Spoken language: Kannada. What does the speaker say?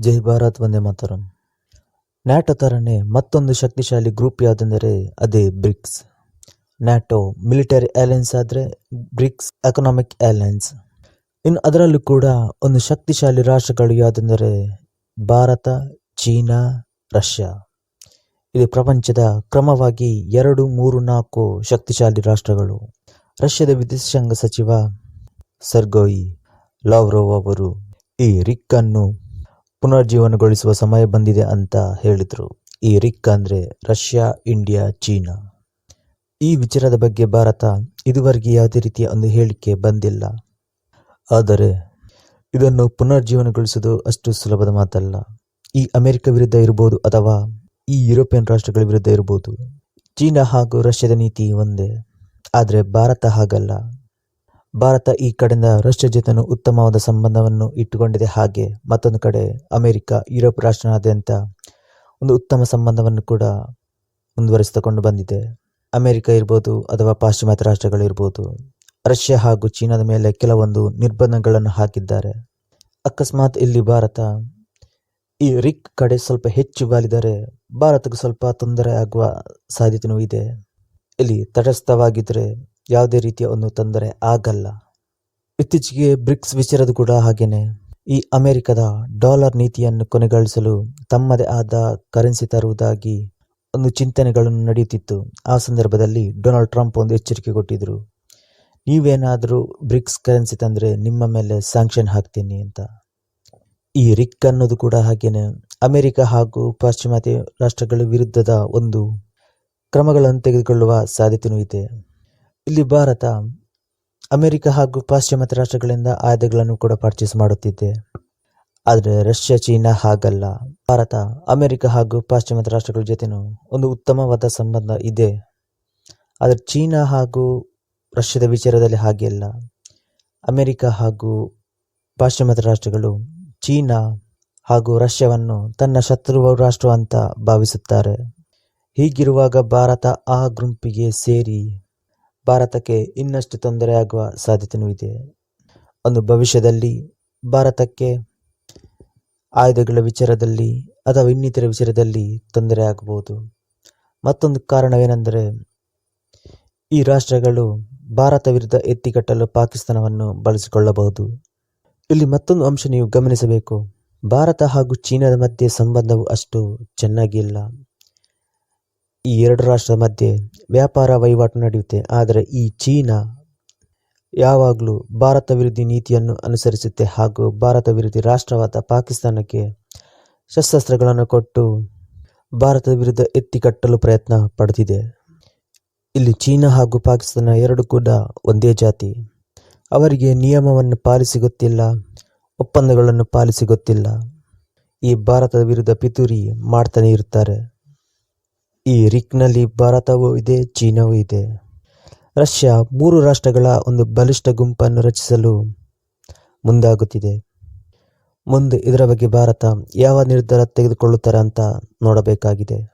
ಜೈ ಭಾರತ್, ವಂದೇ ಮಾತರಂ. ನ್ಯಾಟೋ ಥರನೇ ಮತ್ತೊಂದು ಶಕ್ತಿಶಾಲಿ ಗ್ರೂಪ್ ಯಾವುದೆಂದರೆ ಅದೇ ಬ್ರಿಕ್ಸ್. ನ್ಯಾಟೋ ಮಿಲಿಟರಿ ಅಲಯನ್ಸ್ ಆದರೆ ಬ್ರಿಕ್ಸ್ ಎಕನಾಮಿಕ್ ಅಲಯನ್ಸ್ ಇನ್ನು ಅದರಲ್ಲೂ ಕೂಡ ಒಂದು ಶಕ್ತಿಶಾಲಿ ರಾಷ್ಟ್ರಗಳು ಯಾವುದೆಂದರೆ ಭಾರತ, ಚೀನಾ, ರಷ್ಯಾ. ಇದು ಪ್ರಪಂಚದ ಕ್ರಮವಾಗಿ ಎರಡು, ಮೂರು, ನಾಲ್ಕು ಶಕ್ತಿಶಾಲಿ ರಾಷ್ಟ್ರಗಳು. ರಷ್ಯಾದ ವಿದೇಶಾಂಗ ಸಚಿವ ಸರ್ಗೋಯಿ ಲಾವ್ರೋವ್ ಅವರು ಈ ರಿಕ್ ಅನ್ನು ಪುನರ್ಜೀವನಗೊಳಿಸುವ ಸಮಯ ಬಂದಿದೆ ಅಂತ ಹೇಳಿದರು. ಈ ರಿಕ್ ಅಂದರೆ ರಷ್ಯಾ, ಇಂಡಿಯಾ, ಚೀನಾ. ಈ ವಿಚಾರದ ಬಗ್ಗೆ ಭಾರತ ಇದುವರೆಗೆ ಯಾವುದೇ ರೀತಿಯ ಒಂದು ಹೇಳಿಕೆ ಬಂದಿಲ್ಲ. ಆದರೆ ಇದನ್ನು ಪುನರ್ಜೀವನಗೊಳಿಸುವುದು ಅಷ್ಟು ಸುಲಭದ ಮಾತಲ್ಲ. ಈ ಅಮೆರಿಕ ವಿರುದ್ಧ ಇರಬಹುದು ಅಥವಾ ಈ ಯುರೋಪಿಯನ್ ರಾಷ್ಟ್ರಗಳ ವಿರುದ್ಧ ಇರಬಹುದು ಚೀನಾ ಹಾಗೂ ರಷ್ಯಾದ ನೀತಿ ಒಂದೇ. ಆದರೆ ಭಾರತ ಹಾಗಲ್ಲ. ಭಾರತ ಈ ಕಡೆಯಿಂದ ರಷ್ಯಾ ಜೊತೆನೂ ಉತ್ತಮವಾದ ಸಂಬಂಧವನ್ನು ಇಟ್ಟುಕೊಂಡಿದೆ. ಹಾಗೆ ಮತ್ತೊಂದು ಕಡೆ ಅಮೆರಿಕ, ಯುರೋಪ್ ರಾಷ್ಟ್ರನಾದ್ಯಂತ ಒಂದು ಉತ್ತಮ ಸಂಬಂಧವನ್ನು ಕೂಡ ಮುಂದುವರಿಸಿಕೊಂಡು ಬಂದಿದೆ. ಅಮೆರಿಕ ಇರ್ಬೋದು ಅಥವಾ ಪಾಶ್ಚಿಮಾತ್ಯ ರಾಷ್ಟ್ರಗಳು ಇರ್ಬೋದು, ರಷ್ಯಾ ಹಾಗೂ ಚೀನಾದ ಮೇಲೆ ಕೆಲವೊಂದು ನಿರ್ಬಂಧಗಳನ್ನು ಹಾಕಿದ್ದಾರೆ. ಅಕಸ್ಮಾತ್ ಇಲ್ಲಿ ಭಾರತ ಈ ರಿಕ್ ಕಡೆ ಸ್ವಲ್ಪ ಹೆಚ್ಚು ಬಾಲಿದರೆ ಭಾರತಕ್ಕೆ ಸ್ವಲ್ಪ ತೊಂದರೆ ಆಗುವ ಸಾಧ್ಯತೆಯೂ ಇದೆ. ಇಲ್ಲಿ ತಟಸ್ಥವಾಗಿದ್ದರೆ ಯಾವುದೇ ರೀತಿಯ ಒಂದು ತೊಂದರೆ ಆಗಲ್ಲ. ಇತ್ತೀಚೆಗೆ ಬ್ರಿಕ್ಸ್ ವಿಚಾರದ ಕೂಡ ಹಾಗೇನೆ. ಈ ಅಮೆರಿಕದ ಡಾಲರ್ ನೀತಿಯನ್ನು ಕೊನೆಗೊಳಿಸಲು ತಮ್ಮದೇ ಆದ ಕರೆನ್ಸಿ ತರುವುದಾಗಿ ಒಂದು ಚಿಂತನೆಗಳನ್ನು ನಡೆಯುತ್ತಿತ್ತು. ಆ ಸಂದರ್ಭದಲ್ಲಿ ಡೊನಾಲ್ಡ್ ಟ್ರಂಪ್ ಒಂದು ಎಚ್ಚರಿಕೆ ಕೊಟ್ಟಿದ್ದರು. ನೀವೇನಾದರೂ ಬ್ರಿಕ್ಸ್ ಕರೆನ್ಸಿ ತಂದರೆ ನಿಮ್ಮ ಮೇಲೆ ಸ್ಯಾಂಕ್ಷನ್ ಹಾಕ್ತೀನಿ ಅಂತ. ಈ ರಿಕ್ ಅನ್ನೋದು ಕೂಡ ಹಾಗೇನೆ. ಅಮೆರಿಕ ಹಾಗೂ ಪಾಶ್ಚಿಮಾತ್ಯ ರಾಷ್ಟ್ರಗಳ ವಿರುದ್ಧದ ಒಂದು ಕ್ರಮಗಳನ್ನು ತೆಗೆದುಕೊಳ್ಳುವ ಸಾಧ್ಯತೆಯೂ ಇದೆ. ಇಲ್ಲಿ ಭಾರತ, ಅಮೆರಿಕ ಹಾಗೂ ಪಾಶ್ಚಿಮಾತ್ಯ ರಾಷ್ಟ್ರಗಳಿಂದ ಆಯುಧಗಳನ್ನು ಕೂಡ ಪರ್ಚೇಸ್ ಮಾಡುತ್ತಿದೆ. ಆದರೆ ರಷ್ಯಾ, ಚೀನಾ ಹಾಗಲ್ಲ. ಭಾರತ, ಅಮೆರಿಕ ಹಾಗೂ ಪಾಶ್ಚಿಮಾತ್ಯ ರಾಷ್ಟ್ರಗಳ ಜೊತೆನೂ ಒಂದು ಉತ್ತಮವಾದ ಸಂಬಂಧ ಇದೆ. ಆದರೆ ಚೀನಾ ಹಾಗೂ ರಷ್ಯಾದ ವಿಚಾರದಲ್ಲಿ ಹಾಗೆ ಇಲ್ಲ ಅಮೆರಿಕ ಹಾಗೂ ಪಾಶ್ಚಿಮಾತ್ಯ ರಾಷ್ಟ್ರಗಳು ಚೀನಾ ಹಾಗೂ ರಷ್ಯಾವನ್ನು ತನ್ನ ಶತ್ರು ರಾಷ್ಟ್ರ ಅಂತ ಭಾವಿಸುತ್ತಾರೆ. ಹೀಗಿರುವಾಗ ಭಾರತ ಆ ಗುಂಪಿಗೆ ಸೇರಿ ಭಾರತಕ್ಕೆ ಇನ್ನಷ್ಟು ತೊಂದರೆಯಾಗುವ ಸಾಧ್ಯತೆಯೂ ಇದೆ. ಒಂದು ಭವಿಷ್ಯದಲ್ಲಿ ಭಾರತಕ್ಕೆ ಆಯುಧಗಳ ವಿಚಾರದಲ್ಲಿ ಅಥವಾ ಇನ್ನಿತರ ವಿಚಾರದಲ್ಲಿ ತೊಂದರೆ ಆಗಬಹುದು ಮತ್ತೊಂದು ಕಾರಣವೇನೆಂದರೆ, ಈ ರಾಷ್ಟ್ರಗಳು ಭಾರತ ವಿರುದ್ಧ ಎತ್ತಿಗಟ್ಟಲು ಪಾಕಿಸ್ತಾನವನ್ನು ಬಳಸಿಕೊಳ್ಳಬಹುದು. ಇಲ್ಲಿ ಮತ್ತೊಂದು ಅಂಶ ನೀವು ಗಮನಿಸಬೇಕು. ಭಾರತ ಹಾಗೂ ಚೀನಾದ ಮಧ್ಯೆ ಸಂಬಂಧವು ಅಷ್ಟು ಚೆನ್ನಾಗಿಲ್ಲ ಈ ಎರಡು ರಾಷ್ಟ್ರದ ಮಧ್ಯೆ ವ್ಯಾಪಾರ ವಹಿವಾಟು ನಡೆಯುತ್ತೆ. ಆದರೆ ಈ ಚೀನಾ ಯಾವಾಗಲೂ ಭಾರತ ವಿರೋಧಿ ನೀತಿಯನ್ನು ಅನುಸರಿಸುತ್ತೆ ಹಾಗೂ ಭಾರತ ವಿರೋಧಿ ರಾಷ್ಟ್ರವಾದ ಪಾಕಿಸ್ತಾನಕ್ಕೆ ಶಸ್ತ್ರಾಸ್ತ್ರಗಳನ್ನು ಕೊಟ್ಟು ಭಾರತದ ವಿರುದ್ಧ ಎತ್ತಿಕಟ್ಟಲು ಪ್ರಯತ್ನ ಪಡೆದಿದೆ ಇಲ್ಲಿ ಚೀನಾ ಹಾಗೂ ಪಾಕಿಸ್ತಾನ ಎರಡು ಕೂಡ ಒಂದೇ ಜಾತಿ. ಅವರಿಗೆ ನಿಯಮವನ್ನು ಪಾಲಿಸಿ ಗೊತ್ತಿಲ್ಲ ಒಪ್ಪಂದಗಳನ್ನು ಪಾಲಿಸಿ ಗೊತ್ತಿಲ್ಲ ಈ ಭಾರತದ ವಿರುದ್ಧ ಪಿತೂರಿ ಮಾಡ್ತಾನೆ ಇರ್ತಾರೆ ಈ ರಿಕ್ನಲ್ಲಿ ಭಾರತವೂ ಇದೆ, ಚೀನಾವೂ ಇದೆ. ರಷ್ಯಾ ಮೂರು ರಾಷ್ಟ್ರಗಳ ಒಂದು ಬಲಿಷ್ಠ ಗುಂಪನ್ನು ರಚಿಸಲು ಮುಂದಾಗುತ್ತಿದೆ. ಮುಂದೆ ಇದರ ಬಗ್ಗೆ ಭಾರತ ಯಾವ ನಿರ್ಧಾರ ತೆಗೆದುಕೊಳ್ಳುತ್ತಾರೆ ಅಂತ ನೋಡಬೇಕಾಗಿದೆ.